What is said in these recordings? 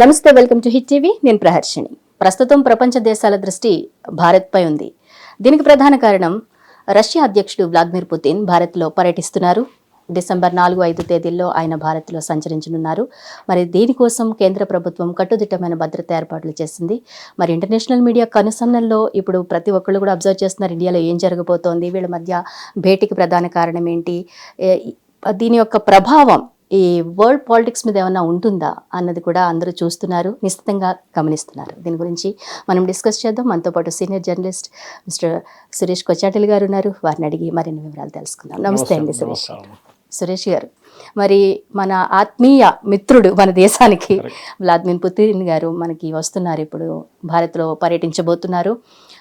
నమస్తే welcome to hit TV. నేను ప్రహర్షిణి. ప్రస్తుతం ప్రపంచ దేశాల దృష్టి భారత్పై ఉంది. దీనికి ప్రధాన కారణం రష్యా అధ్యక్షుడు వ్లాదిమిర్ పుతిన్ భారత్లో పర్యటిస్తున్నారు. డిసెంబర్ నాలుగు ఐదు తేదీల్లో ఆయన భారత్లో సంచరించనున్నారు. మరి దీనికోసం కేంద్ర ప్రభుత్వం కట్టుదిట్టమైన భద్రత ఏర్పాట్లు చేసింది. మరి ఇంటర్నేషనల్ మీడియా కనుసన్నల్లో ఇప్పుడు ప్రతి ఒక్కళ్ళు కూడా అబ్జర్వ్ చేస్తున్నారు ఇండియాలో ఏం జరగబోతోంది. వీళ్ళ మధ్య భేటీకి ప్రధాన కారణం ఏంటి? దీని యొక్క ప్రభావం ఈ వరల్డ్ పాలిటిక్స్ మీద ఏమైనా ఉంటుందా అన్నది కూడా అందరూ చూస్తున్నారు నిశ్చితంగా గమనిస్తున్నారు. దీని గురించి మనం డిస్కస్ చేద్దాం. మనతో పాటు senior journalist mister Suresh Kochattil garu ఉన్నారు. వారిని అడిగి మరిన్ని వివరాలు తెలుసుకుందాం. నమస్తే అండి సురేష్. సురేష్ గారు. మరి మన ఆత్మీయ మిత్రుడు మన దేశానికి వ్లాదిమిర్ పుతిన్ గారు మనకి వస్తున్నారు ఇప్పుడు. భారత్లో పర్యటించబోతున్నారు.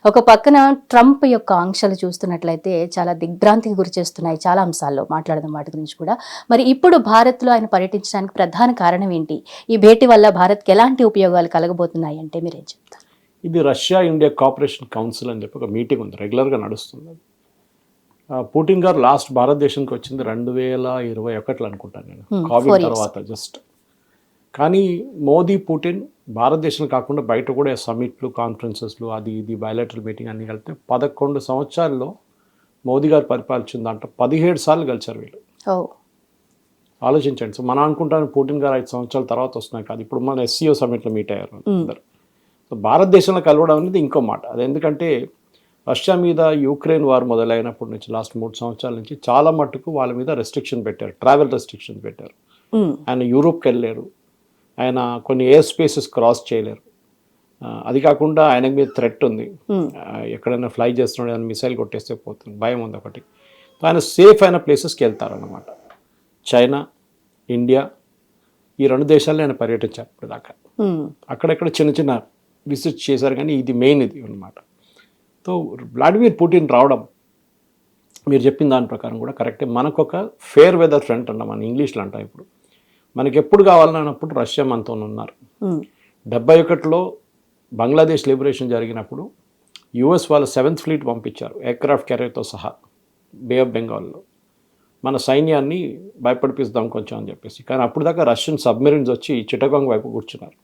ఒక పక్కన ట్రంప్ యొక్క ఆంక్షలు చూస్తున్నట్లయితే చాలా దిగ్భ్రాంతికి గురి చేస్తున్నాయి చాలా అంశాల్లో మాట్లాడదాం వాటి గురించి కూడా. మరి ఇప్పుడు భారత్లో ఆయన పర్యటించడానికి ప్రధాన కారణం ఏంటి? ఈ భేటీ వల్ల భారత్కి ఎలాంటి ఉపయోగాలు కలగబోతున్నాయి అంటే మీరేం చెప్తారు? ఇది రష్యా ఇండియా కోఆపరేషన్ కౌన్సిల్ అని చెప్పి ఒక మీటింగ్ ఉంది. రెగ్యులర్గా నడుస్తుంది. పుటిన్ గారు లాస్ట్ భారతదేశానికి వచ్చింది రెండు వేల ఇరవై ఒకటిలో అనుకుంటాను నేను. Hmm, Covid years. తర్వాత జస్ట్ కానీ మోదీ పుటిన్ భారతదేశం కాకుండా బయట కూడా సమ్మిట్లు కాన్ఫరెన్సెస్లు అది ఇది బయలెటరల్ మీటింగ్ అన్ని కలిపితే పదకొండు సంవత్సరాల్లో మోదీ గారు పరిపాలించిన దాంట్లో పదిహేడు సార్లు కలిశారు వీళ్ళు. ఆలోచించండి. సో మనం అనుకుంటాను పుటిన్ గారు ఐదు సంవత్సరాల తర్వాత వస్తున్నాయి కాదు. ఇప్పుడు మన ఎస్సీఓ సమ్మిట్లో మీట్ అయ్యారు అందరు. సో భారతదేశంలో కలవడం అనేది ఇంకో మాట. అది ఎందుకంటే రష్యా మీద యూక్రెయిన్ వార్ మొదలైనప్పటి నుంచి లాస్ట్ మూడు సంవత్సరాల నుంచి చాలా మట్టుకు వాళ్ళ మీద రెస్ట్రిక్షన్ పెట్టారు ట్రావెల్ రెస్ట్రిక్షన్ పెట్టారు. ఉమ్, ఆయన యూరోప్కి వెళ్ళలేరు ఆయన కొన్ని ఎయిర్ స్పేసెస్ క్రాస్ చేయలేరు. అది కాకుండా ఆయన మీద థ్రెట్ ఉంది. ఆ, ఎక్కడైనా ఫ్లై చేస్తున్నాడు ఏదైనా మిసైల్ కొట్టేస్తే పోతుంది భయం ఉంది ఒకటి. ఆయన సేఫ్ అయిన ప్లేసెస్కి వెళ్తారన్నమాట. చైనా ఇండియా ఈ రెండు దేశాల్లో ఆయన పర్యటించారు ఇప్పుడు దాకా ఉమ్, అక్కడక్కడ చిన్న చిన్న విజిట్ చేశారు కానీ ఇది మెయిన్ ఇది అన్నమాట. సో వ్లాడిమిర్ పుటిన్ రావడం మీరు చెప్పిన దాని ప్రకారం కూడా కరెక్టే. మనకు ఒక ఫేర్ వెదర్ ఫ్రంట్ అంటాం మన ఇంగ్లీష్లో అంటాం ఇప్పుడు. మనకి ఎప్పుడు కావాలన్నప్పుడు రష్యా మనతో ఉన్నారు. డెబ్బై ఒకటిలో బంగ్లాదేశ్ లిబరేషన్ జరిగినప్పుడు యుఎస్ వాళ్ళు సెవెంత్ ఫ్లీట్ పంపించారు ఎయిర్క్రాఫ్ట్ క్యారియర్తో సహా బే ఆఫ్ బెంగాల్లో. మన సైన్యాన్ని భయపడిపిస్తాం కొంచెం అని చెప్పేసి. కానీ అప్పుడు దాకా రష్యన్ సబ్మెరీన్స్ వచ్చి చిటగాంగ్ వైపు కూర్చున్నారు.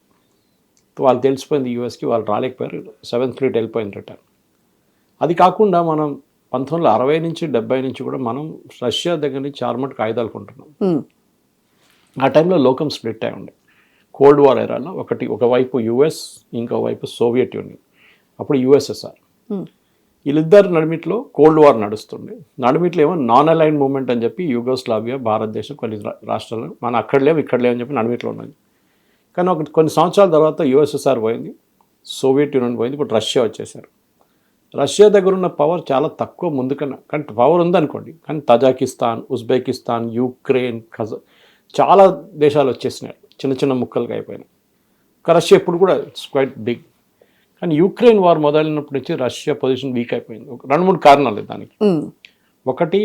వాళ్ళు తెలిసిపోయింది యూఎస్కి వాళ్ళు రాలేకపోయారు. సెవెంత్ ఫ్లీట్ వెళ్ళిపోయింది రిటర్న్ అది కాకుండా మనం పంతొమ్మిది వందల అరవై నుంచి డెబ్బై నుంచి కూడా మనం రష్యా దగ్గర నుంచి చార్మట్కి ఆయుధాలు కొంటున్నాం. ఆ టైంలో లోకం స్ప్లిట్ అయి ఉండే. కోల్డ్ వార్ ఎరాలో ఒకటి ఒకవైపు యుఎస్ ఇంకోవైపు సోవియట్ యూనియన్ అప్పుడు యుఎస్ఎస్ఆర్ వీళ్ళిద్దరు నడిమిట్లో కోల్డ్ వార్ నడుస్తుండే. నడిమిట్లో ఏమో నాన్ అలైన్ మూమెంట్ అని చెప్పి యూగోస్లావియా భారతదేశం కొన్ని రాష్ట్రాలు మన అక్కడ లేవు ఇక్కడ లేవు అని చెప్పి నడిమిట్లో ఉన్నది. కానీ ఒక కొన్ని సంవత్సరాల తర్వాత యుఎస్ఎస్ఆర్ పోయింది. సోవియట్ యూనియన్ పోయింది. ఇప్పుడు రష్యా వచ్చేసారు. రష్యా దగ్గర ఉన్న పవర్ చాలా తక్కువ ముందుకన్నా. కానీ పవర్ ఉందనుకోండి. కానీ తజాకిస్తాన్ ఉజ్బెకిస్తాన్ యూక్రెయిన్ కజ చాలా దేశాలు వచ్చేసినాయి. చిన్న చిన్న ముక్కలుగా అయిపోయినాయి. రష్యా ఇప్పుడు కూడా ఇట్స్ క్వైట్ బిగ్ కానీ యూక్రెయిన్ వార్ మొదలైనప్పటి నుంచి రష్యా పొజిషన్ వీక్ అయిపోయింది. ఒక రెండు మూడు కారణాలు దానికి. ఒకటి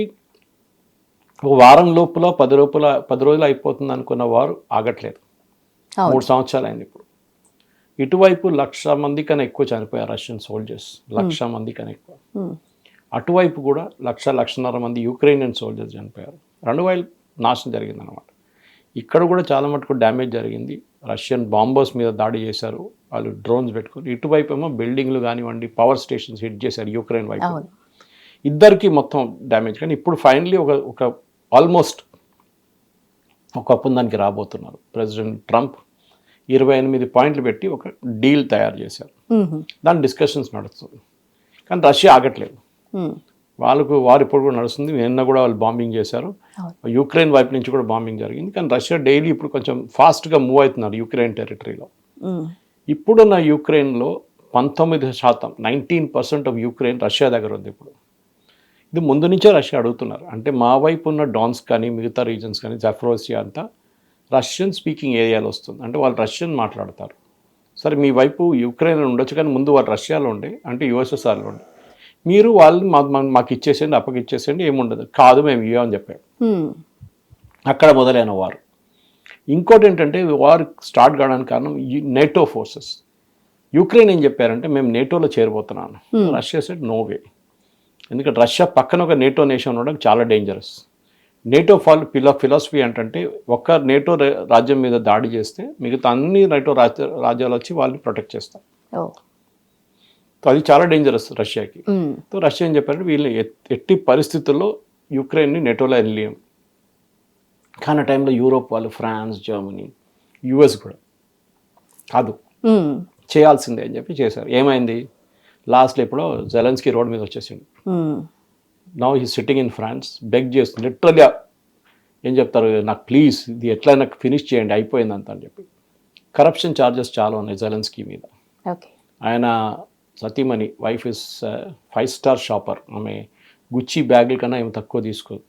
ఒక వారం లోపల పది లోపల పది రోజులు అయిపోతుంది అనుకున్న వారు ఆగట్లేదు. మూడు సంవత్సరాలు అయింది ఇప్పుడు. ఇటువైపు లక్ష మంది కన్నా ఎక్కువ చనిపోయారు రష్యన్ సోల్జర్స్ లక్ష మంది కన్నా ఎక్కువ. ఉమ్, అటువైపు కూడా లక్ష లక్షన్నర మంది యుక్రెయినియన్ సోల్జర్స్ చనిపోయారు. రెండు వైపు నాశనం జరిగిందనమాట ఇక్కడ కూడా చాలా మటుకు డ్యామేజ్ జరిగింది. రష్యన్ బాంబర్స్ మీద దాడి చేశారు. వాళ్ళు డ్రోన్స్ పెట్టుకొని. ఇటువైపు ఏమో బిల్డింగ్లు కానివ్వండి పవర్ స్టేషన్స్ హిట్ చేశారు యుక్రెయిన్ వైపు. ఇద్దరికి మొత్తం డ్యామేజ్ కానీ ఇప్పుడు ఫైనలీ ఒక ఒక ఆల్మోస్ట్ ఒక ఒప్పందానికి రాబోతున్నారు. ప్రెసిడెంట్ ట్రంప్ ఇరవై ఎనిమిది పాయింట్లు పెట్టి ఒక డీల్ తయారు చేశారు. దాని డిస్కషన్స్ నడుస్తుంది. కానీ రష్యా ఆగట్లేదు. వాళ్ళకు వారు ఇప్పుడు కూడా నడుస్తుంది. నిన్న కూడా వాళ్ళు బాంబింగ్ చేశారు. యుక్రెయిన్ వైపు నుంచి కూడా బాంబింగ్ జరిగింది. కానీ రష్యా డైలీ ఇప్పుడు కొంచెం ఫాస్ట్గా మూవ్ అవుతున్నారు యుక్రెయిన్ టెరిటరీలో. ఇప్పుడున్న యుక్రెయిన్లో పంతొమ్మిది శాతం nineteen percent of Ukraine Russia దగ్గర ఉంది ఇప్పుడు. ఇది ముందు నుంచే రష్యా అడుగుతున్నారు. అంటే మా వైపు ఉన్న డాన్స్ కానీ మిగతా రీజన్స్ కానీ జఫ్రోసియా అంతా రష్యన్ స్పీకింగ్ ఏరియాలో వస్తుంది. అంటే వాళ్ళు రష్యన్ మాట్లాడతారు. సరే మీ వైపు యుక్రెయిన్ ఉండొచ్చు కానీ ముందు వాళ్ళు రష్యాలో ఉండే అంటే యుఎస్ఎస్ఆర్లో ఉండే. మీరు వాళ్ళు మాకు ఇచ్చేసేయండి అప్పకి ఇచ్చేసేయండి ఏముండదు. కాదు మేము ఇవ్వమని చెప్పాము ఉమ్, అక్కడ మొదలైన వారు. ఇంకోటి ఏంటంటే వార్ స్టార్ట్ కావడానికి కారణం నేటో ఫోర్సెస్. యుక్రెయిన్ ఏం చెప్పారంటే మేము నేటోలో చేరబోతున్నాను రష్యా సెట్ నో వే. ఎందుకంటే రష్యా పక్కన ఒక నేటో నేషన్ ఉండడం చాలా డేంజరస్. నేటో ఫాల్ ఫిలా ఫిలాసఫీ ఏంటంటే ఒక్క నేటో రాజ్యం మీద దాడి చేస్తే మిగతా అన్ని నేటో రాజ్య రాజ్యాలు వచ్చి వాళ్ళని ప్రొటెక్ట్ చేస్తారు అది చాలా డేంజరస్ రష్యాకి. సో రష్యా ఏం చెప్పారంటే వీళ్ళు ఎట్- ఎట్టి పరిస్థితుల్లో యుక్రెయిన్ని నెటోలో వెళ్ళలేం కానీ ఆ టైంలో యూరోప్ వాళ్ళు ఫ్రాన్స్ జర్మనీ యుఎస్ కూడా. కాదు. చేయాల్సిందే అని చెప్పి చేశారు. ఏమైంది? లాస్ట్లో ఎప్పుడో జెలెన్స్కీ రోడ్ మీద వచ్చేసిండు. మ్మ్. Now he sitting in France beg చేస్తుంది లిటరల్లీ ఏం చెప్తారు? నాకు ప్లీజ్ ఇది ఎట్లా నాకు ఫినిష్ చేయండి అయిపోయిందంత అని చెప్పి. కరప్షన్ ఛార్జెస్ చాలా ఉన్నాయి జెలెన్స్కీ మీద. ఆయన సతీమణి wife is five star shopper ఆమె గుచ్చి బ్యాగుల కన్నా ఏమి తక్కువ తీసుకోదు.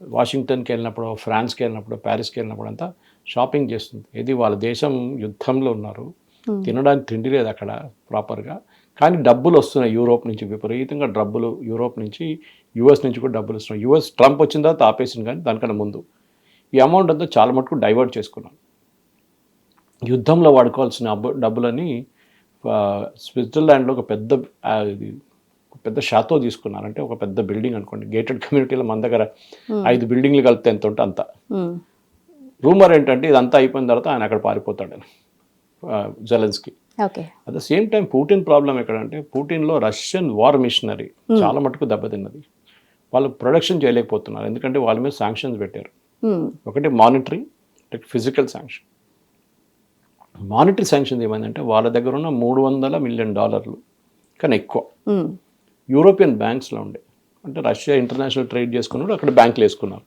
వాషింగ్టన్కి వెళ్ళినప్పుడు ఫ్రాన్స్కి వెళ్ళినప్పుడు ప్యారిస్కి వెళ్ళినప్పుడు అంతా షాపింగ్ చేస్తుంది. ఇది వాళ్ళ దేశం యుద్ధంలో ఉన్నారు. తినడానికి తిండి లేదు అక్కడ ప్రాపర్గా కానీ డబ్బులు వస్తున్నాయి యూరోప్ నుంచి విపరీతంగా డబ్బులు యూరోప్ నుంచి యుఎస్ నుంచి కూడా డబ్బులు వస్తున్నాయి. యుఎస్ ట్రంప్ వచ్చిన తర్వాత ఆపేసింది కానీ దానికన్నా ముందు. ఈ అమౌంట్ అంతా చాలా మటుకు డైవర్ట్ చేసుకున్నాం. యుద్ధంలో వాడుకోవాల్సిన డబ్బులని స్విట్జర్లాండ్లో ఒక పెద్ద పెద్ద షాతో తీసుకున్నారు. అంటే ఒక పెద్ద బిల్డింగ్ అనుకోండి. గేటెడ్ కమ్యూనిటీలో మన దగ్గర ఐదు బిల్డింగ్లు కలిపితే ఎంత ఉంటే అంత. రూమర్ ఏంటంటే ఇదంతా అయిపోయిన తర్వాత ఆయన అక్కడ పారిపోతాడు Zelensky. At the same time Putin problem ఎక్కడంటే పుటిన్లో రష్యన్ వార్ మిషనరీ చాలా మటుకు దెబ్బతిన్నది. వాళ్ళు ప్రొడక్షన్ చేయలేకపోతున్నారు. ఎందుకంటే వాళ్ళ మీద శాంక్షన్స్ పెట్టారు. మ్మ్. ఒకటి monetary physical sanction monetary sanction ఏమైందంటే వాళ్ళ దగ్గర ఉన్న మూడు వందల మిలియన్ డాలర్లు కానీ ఎక్కువ. యూరోపియన్ బ్యాంక్స్లో ఉండే. అంటే రష్యా ఇంటర్నేషనల్ ట్రేడ్ చేసుకున్నాడు అక్కడ బ్యాంకులు వేసుకున్నారు.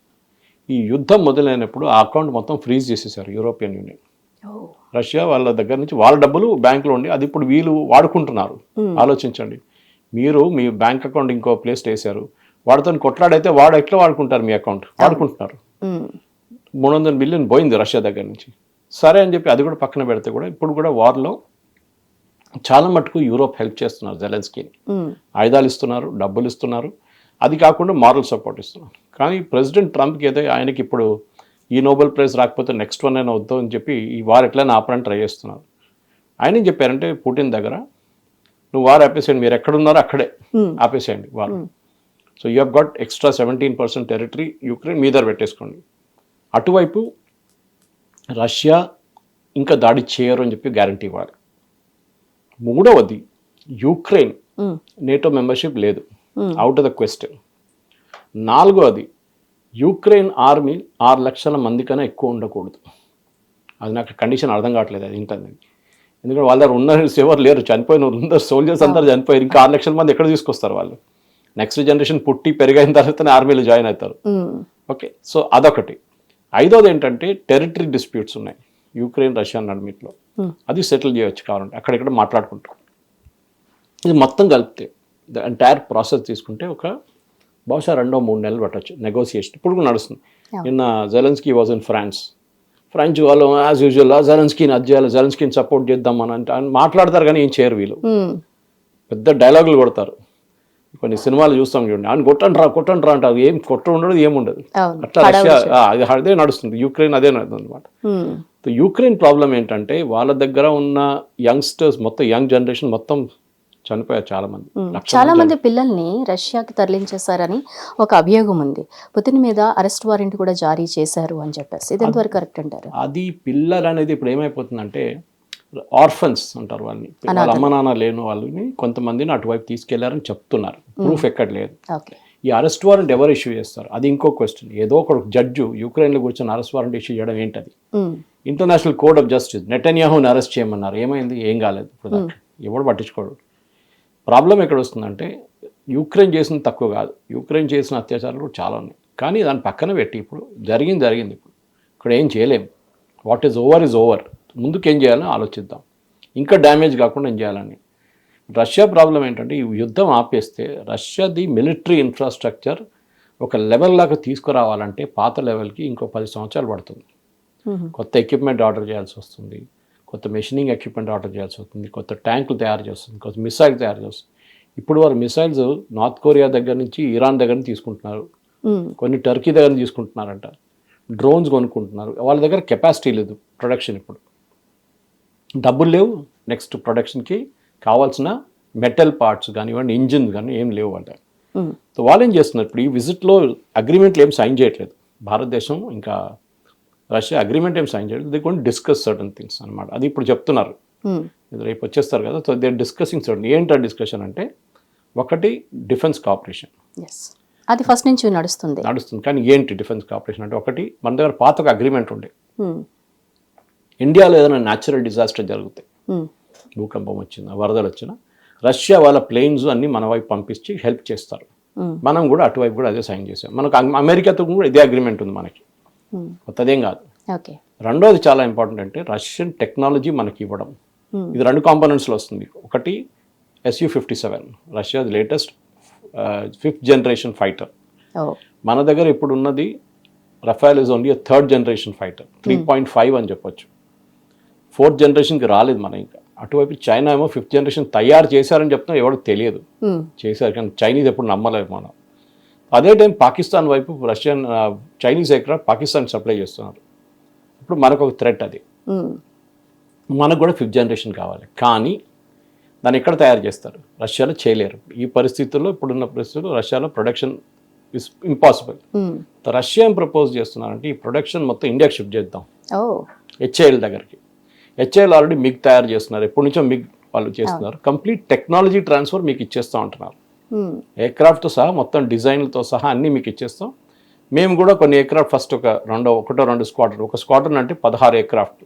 ఈ యుద్ధం మొదలైనప్పుడు ఆ అకౌంట్ మొత్తం ఫ్రీజ్ చేసేసారు యూరోపియన్ యూనియన్ రష్యా వాళ్ళ దగ్గర నుంచి వాళ్ళ డబ్బులు బ్యాంకులో ఉండి అది ఇప్పుడు వీళ్ళు వాడుకుంటున్నారు. ఆలోచించండి. మీరు మీ బ్యాంక్ అకౌంట్ ఇంకో ప్లేస్ వేశారు. వాడితో కొట్లాడైతే వాడు ఎట్లా వాడుకుంటారు మీ అకౌంట్? వాడుకుంటున్నారు. మూడు వందల మిలియన్ పోయింది రష్యా దగ్గర నుంచి. సరే అని చెప్పి అది కూడా పక్కన పెడితే కూడా ఇప్పుడు కూడా వార్లో చాలా మటుకు యూరోప్ హెల్ప్ చేస్తున్నారు జెలెన్స్కీని. మ్మ్. ఆయుధాలు ఇస్తున్నారు డబ్బులు ఇస్తున్నారు. అది కాకుండా మారల్ సపోర్ట్ ఇస్తున్నారు. కానీ ప్రెసిడెంట్ ట్రంప్కి ఏదో ఆయనకి ఇప్పుడు ఈ నోబెల్ ప్రైజ్ రాకపోతే నెక్స్ట్ వన్ అయినా వద్దు అని చెప్పి ఈ వార్ ఎట్లయినా ఆపడానికి ట్రై చేస్తున్నారు. ఆయన ఏం చెప్పారంటే పుటిన్ దగ్గర నువ్వు వార్ ఆపేసేయండి మీరు ఎక్కడున్నారో అక్కడే. ఆపేసేయండి war so you have got extra seventeen percent territory Ukraine మీ దగ్గర పెట్టేసుకోండి. అటువైపు రష్యా ఇంకా దాడి చేయరు అని చెప్పి గ్యారంటీ ఇవ్వాలి. మూడవది యూక్రెయిన్. నేటో మెంబర్షిప్ లేదు. అవుట్ ఆఫ్ ద క్వశ్చన్ నాలుగోది యూక్రెయిన్ ఆర్మీ ఆరు లక్షల మంది కన్నా ఎక్కువ ఉండకూడదు. అది నాకు కండిషన్ అర్థం కావట్లేదు అది ఏంటది ఎందుకంటే వాళ్ళ దగ్గర ఉన్న ఎవరు లేరు చనిపోయిన అందరు సోల్జర్స్ అందరు చనిపోయారు ఇంకా ఆరు లక్షల మంది ఎక్కడ తీసుకొస్తారు వాళ్ళు? నెక్స్ట్ జనరేషన్ పుట్టి పెరిగిన తర్వాతనే ఆర్మీలో జాయిన్ అవుతారు. ఓకే సో అదొకటి. ఐదోది ఏంటంటే టెరిటరీ డిస్ప్యూట్స్ ఉన్నాయి యూక్రెయిన్ రష్యా నడిమిట్లో అది సెటిల్ చేయొచ్చు కావాలంటే అక్కడిక్కడ మాట్లాడుకుంటాం. ఇది మొత్తం కలిపితే ద ఎంటైర్ ప్రాసెస్ తీసుకుంటే ఒక బహుశా రెండో మూడు నెలలు పట్టచ్చు. నెగోసియేషన్ ఇప్పుడు కూడా నడుస్తుంది. నిన్న Zelensky was in France French వాళ్ళు యాజ్ యూజువల్ జెలెన్స్కీని అది చేయాలి జెలెన్స్కీని సపోర్ట్ చేద్దాం అని అంటే మాట్లాడతారు కానీ ఏం చేయరు వీళ్ళు. పెద్ద డైలాగులు కొడతారు. కొన్ని సినిమాలు చూస్తాం చూడండి. ఆయన కొట్టండి రా కొట్టండి రా అంటారు ఏం కొట్ట ఉండదు ఏముండదు అట్లా రష్యా అది అదే నడుస్తుంది. యూక్రెయిన్ అదే నడుస్తుంది అనమాట. యూక్రెయిన్ ప్రాబ్లం ఏంటంటే వాళ్ళ దగ్గర ఉన్న యంగ్స్టర్స్ మొత్తం యంగ్ జనరేషన్ మొత్తం చనిపోయారు చాలా మంది చాలా మంది పిల్లల్ని రష్యాకి తరలించేశారని ఒక అభియోగం ఉంది. పుతిన్ మీద అరెస్ట్ వారెంట్ కూడా జారీ చేశారు అని చెప్పేసి. ఇది ఎంతవరకు కరెక్ట్ అంటారు? అది పిల్లలు అనేది ఇప్పుడు ఏమైపోతుందంటే ఆర్ఫన్స్ అంటారు వాళ్ళని. వాళ్ళ అమ్మ నాన్న లేని వాళ్ళని కొంతమందిని అటువైపు తీసుకెళ్ళారని చెప్తున్నారు. ప్రూఫ్ ఎక్కడ లేదు. ఈ అరెస్ట్ వారెంట్ ఎవరు ఇష్యూ చేస్తారు? అది ఇంకో క్వశ్చన్. ఏదో ఒక జడ్జు యూక్రెయిన్లో కూర్చొని అరెస్ట్ వారెంట్ ఇష్యూ చేయడం ఏంటది. ఇంటర్నేషనల్ కోడ్ ఆఫ్ జస్టిస్ నెటన్యాహుని అరెస్ట్ చేయమన్నారు. ఏమైంది? ఏం కాలేదు. ఇప్పుడు. ఎవడు పట్టించుకోడు. ప్రాబ్లం ఎక్కడ వస్తుందంటే యూక్రెయిన్ చేసిన తక్కువ కాదు. యూక్రెయిన్ చేసిన అత్యాచారాలు కూడా చాలా ఉన్నాయి. కానీ దాని పక్కన పెట్టి ఇప్పుడు జరిగింది జరిగింది ఇప్పుడు. ఇక్కడ ఏం చేయలేం. What is over is over. ముందుకు ఏం చేయాలని ఆలోచిద్దాం. ఇంకా డ్యామేజ్ కాకుండా ఏం చేయాలని రష్యా ప్రాబ్లం ఏంటంటే ఈ యుద్ధం ఆపేస్తే రష్యాది మిలిటరీ ఇన్ఫ్రాస్ట్రక్చర్ ఒక లెవెల్ లాగా తీసుకురావాలంటే పాత లెవెల్కి ఇంకో పది సంవత్సరాలు పడుతుంది. కొత్త ఎక్విప్మెంట్ ఆర్డర్ చేయాల్సి వస్తుంది. కొత్త మెషినింగ్ ఎక్విప్మెంట్ ఆర్డర్ చేయాల్సి వస్తుంది కొత్త ట్యాంకులు తయారు చేస్తుంది కొత్త మిసైల్ తయారు చేస్తుంది ఇప్పుడు వారు మిసైల్స్ నార్త్ కొరియా దగ్గర నుంచి ఇరాన్ దగ్గర నుంచి తీసుకుంటున్నారు. కొన్ని టర్కీ దగ్గర నుంచి తీసుకుంటున్నారంట. డ్రోన్స్ కొనుక్కుంటున్నారు. వాళ్ళ దగ్గర కెపాసిటీ లేదు ప్రొడక్షన్ ఇప్పుడు. డబ్బులు లేవు. నెక్స్ట్ ప్రొడక్షన్కి కావాల్సిన మెటల్ పార్ట్స్ కానివ్వండి ఇంజిన్ కానీ ఏం లేవు వాళ్ళ. ఉమ్, సో వాళ్ళు ఏం చేస్తున్నారు? ఇప్పుడు ఈ విజిట్లో అగ్రిమెంట్లు ఏం సైన్ చేయట్లేదు. భారతదేశం ఇంకా రష్యా అగ్రిమెంట్ ఏం సైన్ చేయలేదు. దే కొన్ని డిస్కస్ సర్టన్ థింగ్స్ అనమాట అది ఇప్పుడు చెప్తున్నారు. ఇది రేపు వచ్చేస్తారు కదా. సో దే డిస్కసింగ్ సర్టన్ ఏంటి ఆ డిస్కషన్ అంటే ఒకటి డిఫెన్స్ కాపరేషన్. అది ఫస్ట్ నుంచి నడుస్తుంది. నడుస్తుంది. కానీ ఏంటి డిఫెన్స్ కాపరేషన్ అంటే ఒకటి మన దగ్గర పాత ఒక అగ్రిమెంట్ ఉండే. ఉమ్, ఇండియాలో ఏదైనా న్యాచురల్ డిజాస్టర్ జరుగుతాయి ఉమ్, భూకంపం వచ్చినా వరదలు వచ్చినా రష్యా వాళ్ళ ప్లేన్స్ అన్ని మన వైపు పంపించి హెల్ప్ చేస్తారు. ఉమ్, మనం కూడా అటువైపు కూడా అదే సైన్ చేసాం. మనకు అమ్- అమెరికాతో కూడా ఇదే అగ్రిమెంట్ ఉంది మనకి. కొత్తదేం కాదు. రెండోది చాలా ఇంపార్టెంట్ అంటే రష్యన్ టెక్నాలజీ మనకి ఇవ్వడం. Hmm. ఇది రెండు కాంపోనెంట్స్లో వస్తుంది. ఒకటి SU fifty seven Russia latest fifth generation fighter మన దగ్గర ఇప్పుడు ఉన్నది Rafale is only third generation fighter three point five అని చెప్పొచ్చు. ఫోర్త్ జనరేషన్కి రాలేదు మన ఇంకా. అటువైపు చైనా ఏమో ఫిఫ్త్ జనరేషన్ తయారు చేశారని చెప్తున్నా ఎవరికి తెలియదు. ఉమ్, చేశారు కానీ చైనీస్ ఎప్పుడు నమ్మలేదు మనం. అదే టైం పాకిస్తాన్ వైపు Russian Chinese aircraft Pakistan supply చేస్తున్నారు. ఇప్పుడు మనకు ఒక థ్రెట్ అది. మనకు కూడా ఫిఫ్త్ జనరేషన్ కావాలి. కానీ దాన్ని ఎక్కడ తయారు చేస్తారు? రష్యాలో చేయలేరు. ఈ పరిస్థితుల్లో ఇప్పుడున్న పరిస్థితుల్లో రష్యాలో ప్రొడక్షన్ ఇస్ ఇంపాసిబుల్ రష్యా ఏం ప్రపోజ్ చేస్తున్నారంటే ఈ ప్రొడక్షన్ మొత్తం ఇండియాకి షిఫ్ట్ చేద్దాం. ఓ. హెచ్ఏఎల్ దగ్గరికి. హెచ్ఏఎల్ ఆల్రెడీ మిగ్ తయారు చేస్తున్నారు. ఎప్పటి నుంచో మిగ్ వాళ్ళు చేస్తున్నారు. కంప్లీట్ టెక్నాలజీ ట్రాన్స్ఫర్ మీకు ఇచ్చేస్తా ఉంటున్నారు. ఉమ్, ఎయిర్క్రాఫ్ట్తో సహా మొత్తం డిజైన్లతో సహా అన్నీ మీకు ఇచ్చేస్తాం. మేము కూడా కొన్ని ఎయిర్క్రాఫ్ట్ ఫస్ట్ ఒక రెండో ఒకటో రెండు స్క్వాడ్రన్ ఒక స్క్వాడ్రన్ అంటే పదహారు ఎయిర్క్రాఫ్ట్.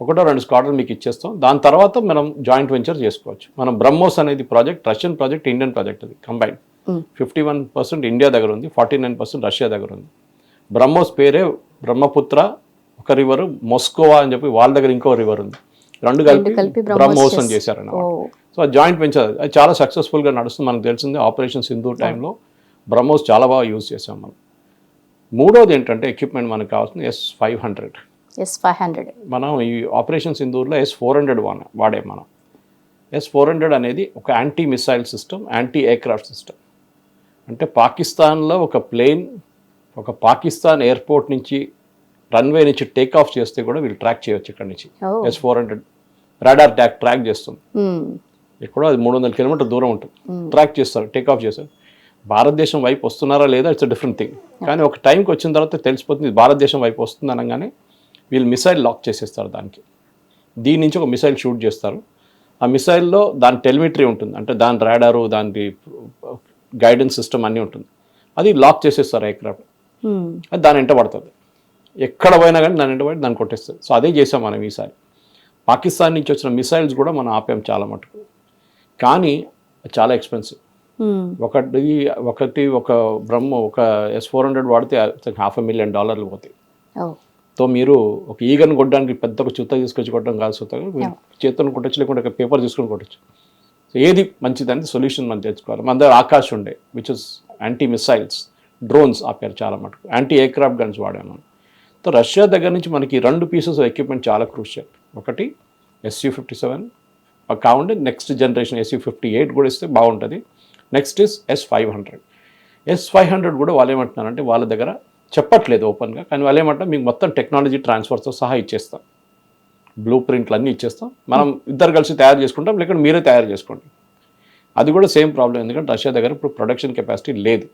ఒకటో రెండు స్క్వాడ్రన్ మీకు ఇచ్చేస్తాం. దాని తర్వాత మనం జాయింట్ వెంచర్ చేసుకోవచ్చు. మనం బ్రహ్మోస్ అనేది project Russian project Indian project అది combine. Hmm. Fifty one percent India దగ్గర ఉంది ఫార్టీ నైన్ పర్సెంట్ రష్యా దగ్గర ఉంది. బ్రహ్మోస్ పేరే బ్రహ్మపుత్ర ఒక రివర్ మొస్కోవా అని చెప్పి వాళ్ళ దగ్గర ఇంకో రివర్ ఉంది. రెండు కలిపి బ్రహ్మోస్ అని చేశారన్నమాట. సో జాయింట్ వెంచర్ అది చాలా సక్సెస్ఫుల్గా నడుస్తుంది. మనకు తెలిసింది ఆపరేషన్ సింధూర్ టైంలో బ్రహ్మోస్ చాలా బాగా యూజ్ చేసాం మనం. మూడోది ఏంటంటే ఎక్విప్మెంట్ మనకు కావాల్సింది S five hundred S five hundred మనం ఈ ఆపరేషన్ సింధూర్లో ఎస్ ఫోర్ హండ్రెడ్ వాడ వాడే మనం. ఎస్ ఫోర్ హండ్రెడ్ అనేది ఒక anti missile system anti aircraft system అంటే పాకిస్తాన్లో ఒక ప్లేన్ ఒక పాకిస్తాన్ ఎయిర్పోర్ట్ నుంచి రన్వే నుంచి టేక్ ఆఫ్ చేస్తే కూడా వీళ్ళు ట్రాక్ చేయొచ్చు ఇక్కడ నుంచి. S four hundred radar track track చేస్తుంది. ఎక్కడో అది మూడు వందల కిలోమీటర్ దూరం ఉంటుంది. ట్రాక్ చేస్తారు టేక్ ఆఫ్ చేస్తారు. భారతదేశం వైపు వస్తున్నారా లేదా ఇట్స్ డిఫరెంట్ థింగ్ కానీ ఒక టైంకి వచ్చిన తర్వాత తెలిసిపోతుంది భారతదేశం వైపు వస్తుంది అనగానే వీళ్ళు మిసైల్ లాక్ చేసేస్తారు దానికి. దీని నుంచి ఒక మిసైల్ షూట్ చేస్తారు. ఆ మిసైల్లో దాని టెలిమిటరీ ఉంటుంది. అంటే దాని రాడారు దాని గైడెన్స్ సిస్టమ్ అన్నీ ఉంటుంది. అది లాక్ చేసేస్తారు ఎయిర్క్రాఫ్ట్. అది దాని వెంట పడుతుంది. ఎక్కడ పోయినా కానీ దాని వెంట పడి దాన్ని కొట్టేస్తుంది. సో అదే చేసాం మనం ఈసారి. పాకిస్తాన్ నుంచి వచ్చిన మిసైల్స్ కూడా మనం ఆపాం చాలా మటుకు. కానీ చాలా ఎక్స్పెన్సివ్ ఉమ్, ఒకటి ఒకటి ఒక బ్రహ్మ ఒక ఎస్ ఫోర్ హండ్రెడ్ వాడితే హాఫ్ ఎ మిలియన్ డాలర్లు పోతాయి. సో మీరు ఒక ఈగను కొట్టడానికి పెద్ద ఒక చుత్త తీసుకొచ్చి కొట్టడం కాదు సుత్త చేతులను కొట్టచ్చు లేకుంటే ఒక పేపర్ తీసుకొని కొట్టచ్చు. సో ఏది మంచిదని సొల్యూషన్ మనం తెచ్చుకోవాలి. మన దగ్గర ఆకాశ్ ఉండే which is anti missiles drones ఆపారు చాలా మటుకు. యాంటీ ఎయిర్క్రాఫ్ట్ గన్స్ వాడాము మనం. సో రష్యా దగ్గర నుంచి మనకి రెండు పీసెస్ ఎక్విప్మెంట్ చాలా క్రూషియల్ ఒకటి ఎస్యూ ఫిఫ్టీ సెవెన్ కావండి next generation SU fifty eight కూడా ఇస్తే బాగుంటుంది. Next is S five hundred S five hundred కూడా వాళ్ళు ఏమంటున్నారంటే వాళ్ళ దగ్గర చెప్పట్లేదు ఓపెన్గా కానీ వాళ్ళు ఏమంటారు మీకు మొత్తం టెక్నాలజీ ట్రాన్స్ఫర్తో సహా ఇచ్చేస్తాం. బ్లూ ప్రింట్లు అన్నీ ఇచ్చేస్తాం. మనం ఇద్దరు కలిసి తయారు చేసుకుంటాం లేకుంటే మీరే తయారు చేసుకోండి. అది కూడా సేమ్ ప్రాబ్లం ఎందుకంటే రష్యా దగ్గర ఇప్పుడు ప్రొడక్షన్ కెపాసిటీ లేదు.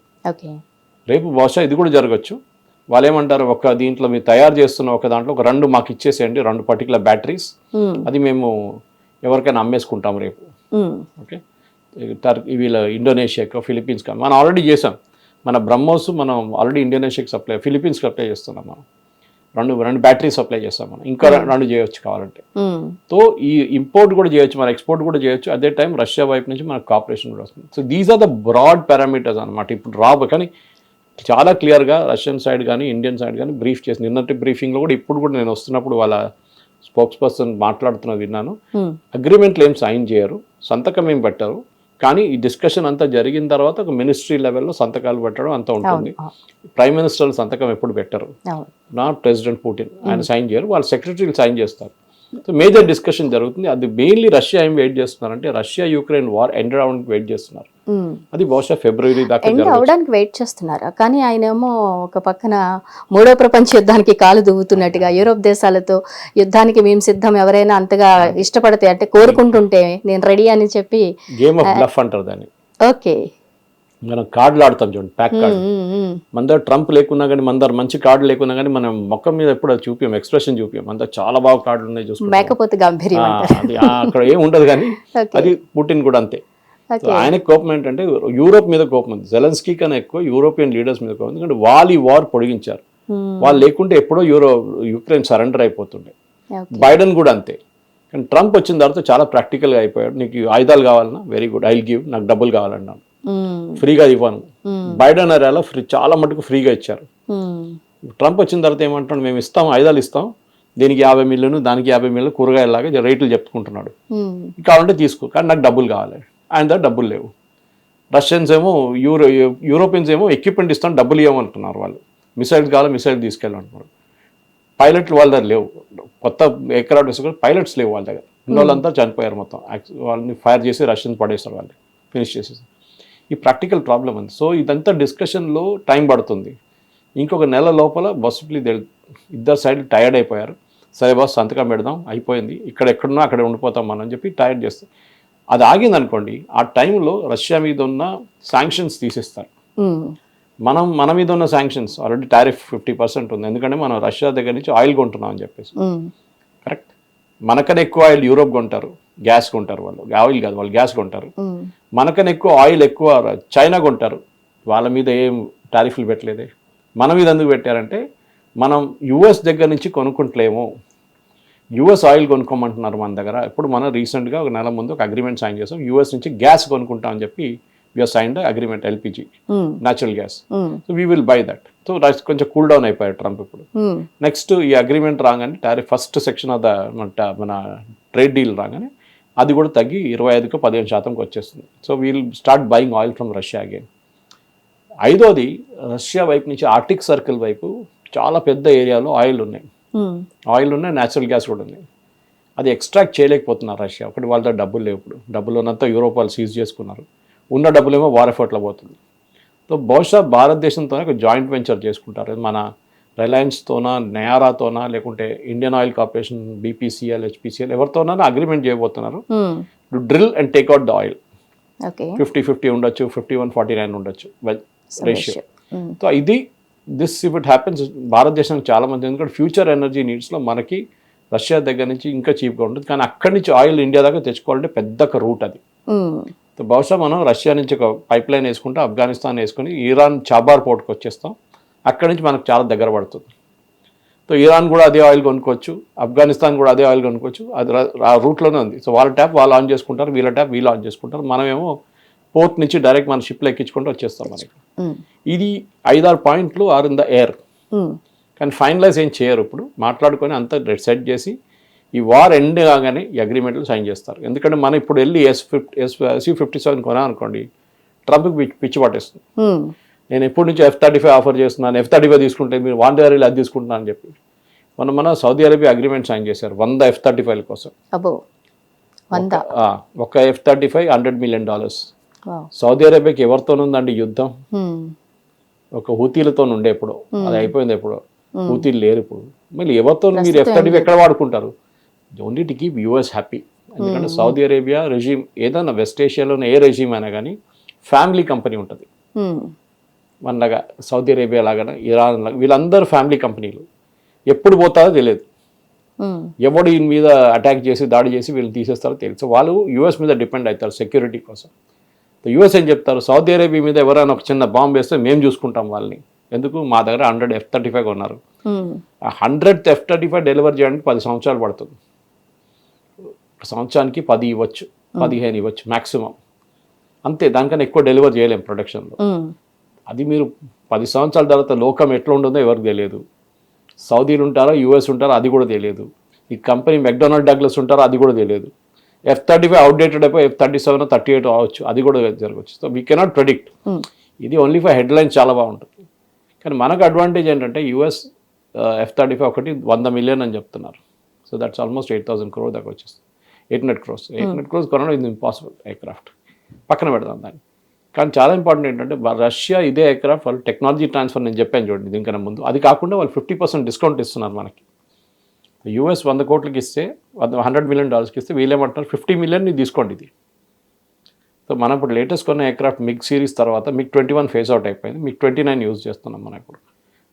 రేపు బహుశా ఇది కూడా జరగచ్చు. వాళ్ళు ఏమంటారు ఒక దీంట్లో మీరు తయారు చేస్తున్న ఒక దాంట్లో ఒక రెండు మాకు ఇచ్చేసేయండి రెండు పర్టికులర్ బ్యాటరీస్ ఉమ్, అది మేము ఎవరికైనా అమ్మేసుకుంటాం రేపు. ఓకే? టర్క్ వీళ్ళ ఇండోనేషియాకి ఫిలిపీన్స్కి మనం ఆల్రెడీ చేసాం. మన బ్రహ్మోస్ మనం ఆల్రెడీ ఇండోనేషియాకి సప్లై ఫిలిపీన్స్కి సప్లై చేస్తున్నాం మనం. రెండు రెండు బ్యాటరీ సప్లై చేస్తాం మనం. ఇంకా రెండు చేయొచ్చు కావాలంటే. సో ఈ ఇంపోర్ట్ కూడా చేయొచ్చు మన ఎక్స్పోర్ట్ కూడా చేయొచ్చు. అదే టైం రష్యా వైపు నుంచి మనకు కాపరేషన్ కూడా వస్తుంది. So these are the broad parameters అనమాట ఇప్పుడు రాబో కానీ చాలా క్లియర్గా రష్యన్ సైడ్ కానీ ఇండియన్ సైడ్ కానీ బ్రీఫ్ చేసి నిన్నటి బ్రీఫింగ్లో కూడా ఇప్పుడు కూడా నేను వస్తున్నప్పుడు వాళ్ళ స్పోక్స్ పర్సన్ మాట్లాడుతున్నది విన్నాను అగ్రిమెంట్లు ఏం సైన్ చేయరు. సంతకం ఏం పెట్టరు. కానీ ఈ డిస్కషన్ అంతా జరిగిన తర్వాత ఒక మినిస్ట్రీ లెవెల్లో సంతకాలు పెట్టడం అంతా ఉంటుంది. ప్రైమ్ మినిస్టర్ సంతకం ఎప్పుడు పెట్టరు. నాట్ ప్రెసిడెంట్ పుటిన్ ఆయన సైన్ చేయరు. వాళ్ళ సెక్రటరీలు సైన్ చేస్తారు. సో మేజర్ డిస్కషన్ జరుగుతుంది. అది మెయిన్లీ రష్యా ఏం వెయిట్ చేస్తున్నారంటే రష్యా యూక్రెయిన్ వార్ ఎండ్ అవడానికి వెయిట్ చేస్తున్నారు. అది బహుశా ఫిబ్రవరి దాకా ఎండ్ అవడానికి వెయిట్ చేస్తున్నారా? కానీ ఆయన ఏమో ఒక పక్కన మూడో ప్రపంచ యుద్ధానికి కాలు దువ్వుతున్నట్టుగా యూరోప్ దేశాలతో యుద్ధానికి మేము సిద్ధం ఎవరైనా అంతగా ఇష్టపడితే అంటే కోరుకుంటుంటే నేను రెడీ అని చెప్పి గేమ్ ఆఫ్ అంటారు దాన్ని. ఓకే. మనం కార్డులు ఆడతాం చూడండి ప్యాక్ కార్డు. మన దగ్గర ట్రంప్ లేకున్నా కానీ మన దగ్గర మంచి కార్డు లేకున్నా కానీ మనం మొక్క మీద ఎప్పుడు అది చూపించాం ఎక్స్ప్రెషన్ చూపించాం మన దగ్గర చాలా బాగా కార్డులు ఉన్నాయి ఆ, అక్కడ ఏం ఉండదు కానీ అది పుటిన్ కూడా అంతే. ఆయనకి కోపం ఏంటంటే యూరోప్ మీద కోపం ఉంది. జెలెన్స్కీ కన్నా ఎక్కువ యూరోపియన్ లీడర్స్ మీద కోపం ఉంది. ఎందుకంటే వాళ్ళు ఈ వార్ పొడిగించారు. వాళ్ళు లేకుంటే ఎప్పుడో యూరో యుక్రెయిన్ సరెండర్ అయిపోతుండే. బైడెన్ కూడా అంతే. కానీ ట్రంప్ వచ్చిన తర్వాత చాలా ప్రాక్టికల్గా అయిపోయాడు. నీకు ఆయుధాలు కావాలన్నా వెరీ గుడ్ ఐ గివ్ నాకు డబ్బులు కావాలన్నాను ఫ్రీగా ఇవ్వను. బైడెన్ ఏరియాలో ఫ్రీ చాలా మటుకు ఫ్రీగా ఇచ్చారు. ట్రంప్ వచ్చిన తర్వాత ఏమంటాడు మేము ఇస్తాం ఆయుధాలు ఇస్తాం. దీనికి యాభై మిల్లును దానికి యాభై మిల్లు కూరగాయలాగా రేట్లు చెప్పుకుంటున్నాడు. కావాలంటే తీసుకో కానీ నాకు డబ్బులు కావాలి. ఆయన దగ్గర డబ్బులు లేవు. రష్యన్స్ ఏమో యూరో యూరోపియన్స్ ఏమో ఎక్విప్మెంట్ ఇస్తాం డబ్బులు ఇవ్వమంటున్నారు వాళ్ళు. మిసైల్ కావాలి మిసైల్ తీసుకెళ్ళమంటున్నారు. పైలట్లు వాళ్ళ దగ్గర లేవు. కొత్త ఎయిర్క్రాఫ్ట్ వేసుకుని పైలట్స్ లేవు వాళ్ళ దగ్గర. ఉన్న వాళ్ళంతా చనిపోయారు మొత్తం. వాళ్ళని ఫైర్ చేసి రష్యన్స్ పడేస్తారు వాళ్ళు ఫినిష్ చేసేసి. ఈ ప్రాక్టికల్ ప్రాబ్లం ఉంది. సో ఇదంతా డిస్కషన్లో టైం పడుతుంది. ఇంకొక నెల లోపల బస్సులు ఇద్దరు సైడ్ టైర్డ్ అయిపోయారు. సరే బాస్ సంతకం పెడదాం. అయిపోయింది. ఇక్కడ ఎక్కడున్నా అక్కడ ఉండిపోతాం మనం అని చెప్పి టైర్డ్ చేస్తాం అది ఆగింది అనుకోండి ఆ టైంలో రష్యా మీద ఉన్న శాంక్షన్స్ తీసేస్తారు. మనం మన మీద ఉన్న sanctions already tariff fifty percent ఉంది. ఎందుకంటే మనం రష్యా దగ్గర నుంచి ఆయిల్ కొంటున్నాం అని చెప్పేసి. కరెక్ట్ మనకన్నా ఎక్కువ ఆయిల్ యూరోప్ కొంటారు గ్యాస్ కొంటారు వాళ్ళు. ఆయిల్ కాదు వాళ్ళు గ్యాస్ కొంటారు. మనకన్నా ఎక్కువ ఆయిల్ ఎక్కువ చైనా కొంటారు. వాళ్ళ మీద ఏం టారిఫ్లు పెట్టలేదే? మన మీద ఎందుకు పెట్టారంటే మనం యుఎస్ దగ్గర నుంచి కొనుక్కుంటలేము. యుఎస్ ఆయిల్ కొనుక్కోమంటున్నారు మన దగ్గర. ఇప్పుడు మనం రీసెంట్గా ఒక నెల ముందు ఒక అగ్రిమెంట్ సైన్ చేసాం. యుఎస్ నుంచి గ్యాస్ కొనుక్కుంటామని చెప్పి you're signed agreement LPG natural gas so we will buy that so కొంచెం కూల్ డౌన్ అయిపోయాడు ట్రంప్ ఇప్పుడు. నెక్స్ట్ ఈ అగ్రిమెంట్ రాగానే tariff first section of the మన ట్రేడ్ డీల్ రాగానే అది కూడా తగ్గి ఇరవై ఐదుకు పదిహేను శాతంకి వచ్చేస్తుంది. So we'll start buying oil from Russia again ఐదోది రష్యా వైపు నుంచి ఆర్టిక్ సర్కిల్ వైపు చాలా పెద్ద ఏరియాలో ఆయిల్ ఉన్నాయి. ఆయిల్ ఉన్నాయి న్యాచురల్ గ్యాస్ కూడా ఉన్నాయి అది ఎక్స్ట్రాక్ట్ చేయలేకపోతున్నారు రష్యా. ఒకటి వాళ్ళ దగ్గర డబ్బులు లేవు ఇప్పుడు. డబ్బులు ఉన్నంతా యూరోప్ వాళ్ళు సీజ్ చేసుకున్నారు. ఉన్న డబ్బులేమో వార్ ఎఫర్ట్లో పోతుంది. సో బహుశా భారతదేశంతోనే ఒక జాయింట్ వెంచర్ చేసుకుంటారు. మన రిలయన్స్తోనా నయారాతోనా లేకుంటే Indian oil corporation BPCL HPCL ఎవరితోనా agreement చేయబోతున్నారు. Drill and take out the oil fifty fifty ఉండొచ్చు ఫిఫ్టీ వన్ ఫార్టీ నైన్ ఉండొచ్చు రేషియో సో ఇది దిస్ ఇఫ్ ఇట్ హ్యాపెన్స్. భారతదేశానికి చాలా మంది ఎందుకంటే ఫ్యూచర్ ఎనర్జీ నీడ్స్లో మనకి రష్యా దగ్గర నుంచి ఇంకా చీప్గా ఉంటుంది. కానీ అక్కడి నుంచి ఆయిల్ ఇండియా దాకా తెచ్చుకోవాలంటే పెద్ద ఒక రూట్ అది. బహుశా మనం రష్యా నుంచి ఒక పైప్ లైన్ వేసుకుంటే ఆఫ్ఘనిస్తాన్ వేసుకుని ఇరాన్ చాబార్ పోర్ట్కి వచ్చేస్తాం. అక్కడి నుంచి మనకు చాలా దగ్గర పడుతుంది. సో ఇరాన్ కూడా అదే ఆయిల్ కొనుక్కోవచ్చు. ఆఫ్ఘనిస్తాన్ కూడా అదే ఆయిల్ కొనుక్కోవచ్చు. అది ఆ రూట్లోనే ఉంది. సో వాళ్ళ ట్యాప్ వాళ్ళు ఆన్ చేసుకుంటారు వీళ్ళ ట్యాప్ వీళ్ళు ఆన్ చేసుకుంటారు. మనమేమో పోర్ట్ నుంచి డైరెక్ట్ మన షిప్లో ఎక్కించుకుంటూ వచ్చేస్తాం మనకి. ఇది ఐదారు పాయింట్లు ఆర్ ఇన్ ద ఎయిర్ కానీ ఫైనలైజ్ ఏం చేయరు ఇప్పుడు. మాట్లాడుకొని అంతా సెట్ చేసి ఈ వార్ ఎండ్ కాగానే ఈ అగ్రిమెంట్లు సైన్ చేస్తారు. ఎందుకంటే మనం ఇప్పుడు వెళ్ళి S fifty S C fifty seven కొనా అనుకోండి ట్రంప్కి పిచ్చి పట్టేస్తుంది. నేను ఎప్పటి నుంచి ఎఫ్ థర్టీ ఫైవ్ ఆఫర్ చేస్తున్నాను ఎఫ్ థర్టీ ఫైవ్ తీసుకుంటే మీరు వాన్ దగ్గర అది తీసుకుంటున్నాను అని చెప్పి. మనం మన సౌదీ అరేబియా అగ్రిమెంట్ సైన్ చేశారు వంద ఎఫ్ థర్టీ ఫైవ్ కోసం. ఒక F thirty five hundred million dollars. Saudi అరేబియాకి ఎవరితోనుందండి యుద్ధం? Hmm. ఒక హూతీలతో ఉండే ఎప్పుడు అది అయిపోయింది ఎప్పుడు హూతీలు లేరు ఇప్పుడు. మళ్ళీ ఎవరితో మీరు ఎఫ్ థర్టీ ఎక్కడ వాడుకుంటారు? Only to keep US happy ఎందుకంటే సౌదీ అరేబియా రెజీమ్ ఏదైనా వెస్ట్ ఏషియాలోనే ఏ రెజీమ్ అయినా కానీ ఫ్యామిలీ కంపెనీ ఉంటుంది. Hmm. మనలాగా సౌదీ అరేబియా లాగా ఇరాన్ లాగా వీళ్ళందరూ ఫ్యామిలీ కంపెనీలు. ఎప్పుడు పోతారో తెలియదు. Hmm. ఎవడు ఈయన మీద అటాక్ చేసి దాడి చేసి వీళ్ళు తీసేస్తారో తెలియదు. సో వాళ్ళు యూఎస్ మీద డిపెండ్ అవుతారు సెక్యూరిటీ కోసం. యూఎస్ ఏం చెప్తారు? సౌదీ అరేబియా మీద ఎవరైనా ఒక చిన్న బాంబు వేస్తే మేము చూసుకుంటాం వాళ్ళని. ఎందుకు? మా దగ్గర hundred F thirty five Hmm. ఆ hundred F thirty five deliver చేయడానికి పది సంవత్సరాలు పడుతుంది. సంవత్సరానికి పది ఇవ్వచ్చు. పదిహేను ఇవ్వచ్చు మ్యాక్సిమం అంతే దానికన్నా ఎక్కువ డెలివర్ చేయలేం ప్రొడక్షన్లో Hmm. అది మీరు పది సంవత్సరాల తర్వాత లోకం ఎట్లా ఉంటుందో ఎవరికి తెలియదు. సౌదీలు ఉంటారో? యూఎస్ ఉంటారో? అది కూడా తెలియదు. ఈ కంపెనీ మెక్డొనాల్డ్ డగ్లస్ ఉంటారో? అది కూడా తెలియదు. ఎఫ్ థర్టీ ఫైవ్ అవుట్డేటెడ్ అయిపోయి F thirty seven thirty eight అవ్వచ్చు. అది కూడా జరగవచ్చు. So we cannot predict. ఇది ఓన్లీ ఫర్ హెడ్లైన్స్ చాలా బాగుంటుంది. కానీ మనకు అడ్వాంటేజ్ ఏంటంటే యూఎస్ ఎఫ్ థర్టీ ఫైవ్ ఒకటి వంద మిలియన్ అని చెప్తున్నారు. So that's almost eight thousand crore దాకా వచ్చేస్తుంది. Eight hundred crores eight hundred crores కొనడం ఇది ఇంపాసిబుల్ ఎయిర్క్రాఫ్ట్ పక్కన పెడదాం దాన్ని. కానీ చాలా ఇంపార్టెంట్ ఏంటంటే రష్యా ఇదే ఎయిర్క్రాఫ్ట్ వాళ్ళు టెక్నాలజీ ట్రాన్స్ఫర్ నేను చెప్పాను చూడండి దీనికన్నా ముందు. అది కాకుండా వాళ్ళు ఫిఫ్టీ పర్సెంట్ డిస్కౌంట్ ఇస్తున్నారు మనకి. యూఎస్ వంద కోట్లకి ఇస్తే వంద హండ్రెడ్ మిలియన్ డాలర్స్కి ఇస్తే వీళ్ళేమంటారు ఫిఫ్టీ మిలియన్ తీసుకోండి ఇది. సో మనం ఇప్పుడు లేటెస్ట్ కొన్న ఎయిర్క్రాఫ్ట్ మిగ్ సిరీస్ తర్వాత MiG twenty one phase out అయిపోయింది. మిగ్ ట్వంటీ నైన్ యూజ్ చేస్తున్నాం మనం ఇప్పుడు.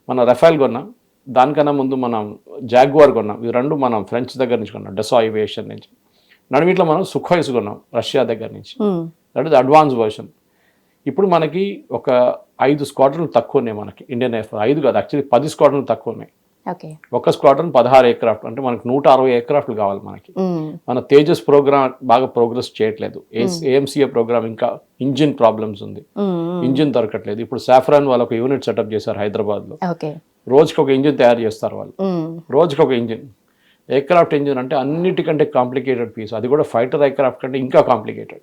మన రఫాల్ కొన్నాం దానికన్నా ముందు మనం జాగ్వార్ కొన్నాం ఇవి రెండు మనం ఫ్రెంచ్ దగ్గర నుంచి కొన్నాం డెసో ఏవియేషన్ నుంచి. నడుమిట్లో మనం సుఖోయిస్ కొన్నాం రష్యా దగ్గర నుంచి. That is advance version. ఇప్పుడు మనకి ఒక ఐదు స్క్వాడ్రన్లు తక్కువ ఉన్నాయి మనకి. ఇండియన్ ఎయిర్ ఐదు కాదు యాక్చువల్లీ పది స్క్వాడ్రన్లు తక్కువ ఉన్నాయి. ఓకే. ఒక స్క్వాడ్రన్ పదహారు ఎయిర్క్రాఫ్ట్ అంటే మనకి నూట అరవై ఎయిర్క్రాఫ్ట్లు కావాలి మనకి. మన తేజస్ ప్రోగ్రామ్ బాగా ప్రోగ్రెస్ చేయట్లేదు. ఏఎంసీఏ ప్రోగ్రామ్ ఇంకా ఇంజిన్ ప్రాబ్లమ్స్ ఉంది. ఇంజిన్ దొరకట్లేదు. ఇప్పుడు సాఫ్రాన్ వాళ్ళు ఒక యూనిట్ సెటప్ చేశారు హైదరాబాద్లో. ఓకే. రోజుకి ఒక ఇంజిన్ తయారు చేస్తారు వాళ్ళు. రోజుకి ఒక ఇంజిన్. ఎయిర్క్రాఫ్ట్ ఇంజిన్ అంటే అన్నిటికంటే కాంప్లికేటెడ్ పీస్. అది కూడా ఫైటర్ ఎయిర్క్రాఫ్ట్ కంటే ఇంకా కాంప్లికేటెడ్.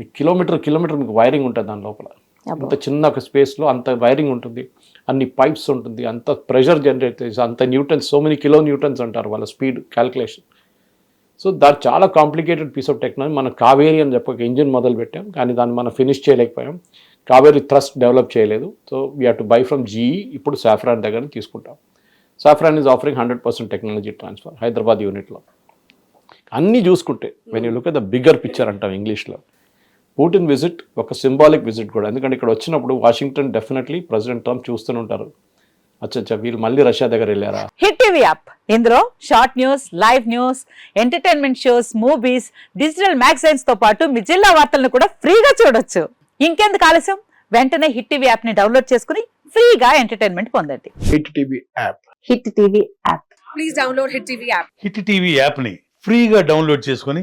ఈ కిలోమీటర్ కిలోమీటర్ మీకు వైరింగ్ ఉంటుంది దాని లోపల. అంత చిన్న ఒక స్పేస్లో అంత వైరింగ్ ఉంటుంది. అన్ని పైప్స్ ఉంటుంది. అంత ప్రెషర్ జనరేట్ చేసి అంత newtons so many kilo newtons అంటారు వాళ్ళ స్పీడ్ క్యాల్కులేషన్ సో దాని చాలా కాంప్లికేటెడ్ పీస్ ఆఫ్ టెక్నాలజీ మనం కావేరి అని చెప్పక ఇంజిన్ మొదలు పెట్టాం. కానీ దాన్ని మనం ఫినిష్ చేయలేకపోయాం. కావేరి థ్రస్ట్ డెవలప్ చేయలేదు. So we have to buy from GE ఇప్పుడు సాఫ్రాన్ దగ్గర తీసుకుంటాం. Safran is offering hundred percent technology transfer Hyderabad యూనిట్లో అన్నీ చూసుకుంటే when you look the bigger picture అంటాం ఇంగ్లీష్లో పుటిన్ విజిట్ ఒక సింబాలిక్ విజిట్ కూడా. ఎందుకంటే ఇక్కడ వచ్చినప్పుడు వాషింగ్టన్ డెఫినెట్లీ ప్రెసిడెంట్ ట్రంప్ చూస్తూనే ఉంటారు. అచ్చా వీళ్ళు మళ్ళీ రష్యా దగ్గర వెళ్ళారా? హిట్ టీవీ యాప్ ఇందులో short news live news entertainment shows movies digital మ్యాగజైన్స్తో పాటు మీ జిల్లా వార్తలను కూడా ఫ్రీగా చూడొచ్చు. ఇంకెందుకు ఆలస్యం? వెంటనే హిట్ టీవీ యాప్ని డౌన్లోడ్ చేసుకుని ఫ్రీగా ఎంటర్టైన్మెంట్ పొందండి. Hit TV app hit TV app please download Hit TV app. Hit TV యాప్ని ఫ్రీగా డౌన్లోడ్ చేసుకొని